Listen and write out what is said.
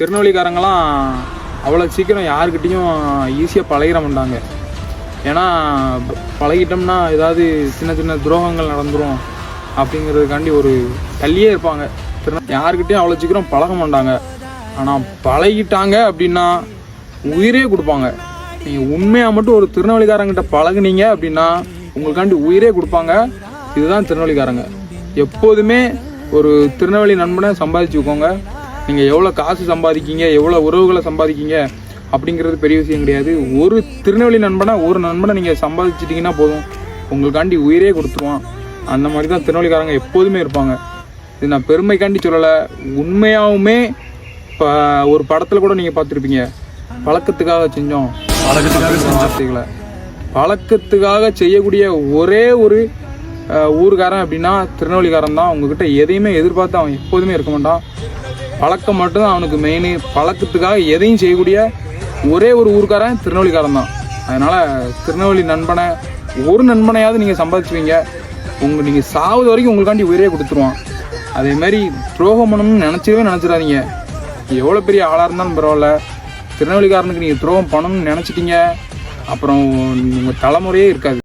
திருநெல்வேலிக்காரங்களாம் அவ்வளோ சீக்கிரம் யாருக்கிட்டேயும் ஈஸியாக பழகிட மாட்டாங்க. ஏன்னா பழகிட்டோம்னா ஏதாவது சின்ன சின்ன துரோகங்கள் நடந்துடும் அப்படிங்கிறதுக்காண்டி ஒரு தள்ளியே இருப்பாங்க. திருநெ யாருக்கிட்டேயும் அவ்வளோ சீக்கிரம் பழக மாட்டாங்க. ஆனால் பழகிட்டாங்க அப்படின்னா உயிரே கொடுப்பாங்க. நீங்கள் உண்மையாக மட்டும் ஒரு திருநெல்வேலிக்காரங்கிட்ட பழகுனீங்க அப்படின்னா உங்களுக்காண்டி உயிரே கொடுப்பாங்க. இதுதான் திருநெல்வேலிக்காரங்க. எப்போதுமே ஒரு திருநெல்வேலி நண்பனை சம்பாதிச்சுக்கோங்க நீங்கள் எவ்வளோ காசு சம்பாதிக்கீங்க எவ்வளோ உறவுகளை சம்பாதிக்கீங்க அப்படிங்கிறது பெரிய விஷயம் கிடையாது. ஒரு திருநெல்வேலி நண்பனை ஒரு நண்பனை நீங்கள் சம்பாதிச்சிட்டிங்கன்னா போதும். உங்களுக்காண்டி உயிரே கொடுத்துருவான். அந்த மாதிரி தான் திருநெல்வேலிக்காரங்க எப்போதுமே இருப்பாங்க. இது நான் பெருமைக்காண்டி சொல்லலை. உண்மையாகவுமே இப்போ ஒரு படத்தில் கூட நீங்கள் பார்த்துருப்பீங்க. பழக்கத்துக்காக செஞ்சோம். பழக்கத்துக்காக வார்த்தைகளை. பழக்கத்துக்காக செய்யக்கூடிய ஒரே ஒரு அஹ், ஊர்க்காரன் அப்படின்னா திருநெல்வேலிக்காரன் தான். உங்ககிட்ட எதையுமே எதிர்பார்த்து அவன் எப்போதுமே இருக்க மாட்டான். பழக்கம் மட்டும்தான் அவனுக்கு மெயின் பழக்கத்துக்காக எதையும் செய்யக்கூடிய ஒரே ஒரு ஊருக்காரன் திருநெல்வேலிக்காரன் தான். அதனால் திருநெல்வேலி நண்பனை ஒரு நண்பனையாவது நீங்கள் சம்பாதிச்சுவீங்க உங்கள் நீங்கள் சாவது வரைக்கும் உங்களுக்காண்டி உயிரே கொடுத்துருவான். அதேமாரி துரோகம் பண்ணணும்னு நினச்சவே நினச்சிடாதீங்க. எவ்வளோ பெரிய ஆளாக இருந்தாலும் பரவாயில்ல. திருநெல்வேலிக்காரனுக்கு நீங்கள் துரோகம் பண்ணணும்னு நினச்சிட்டீங்க. அப்புறம் உங்கள் தலைமுறையே இருக்காது.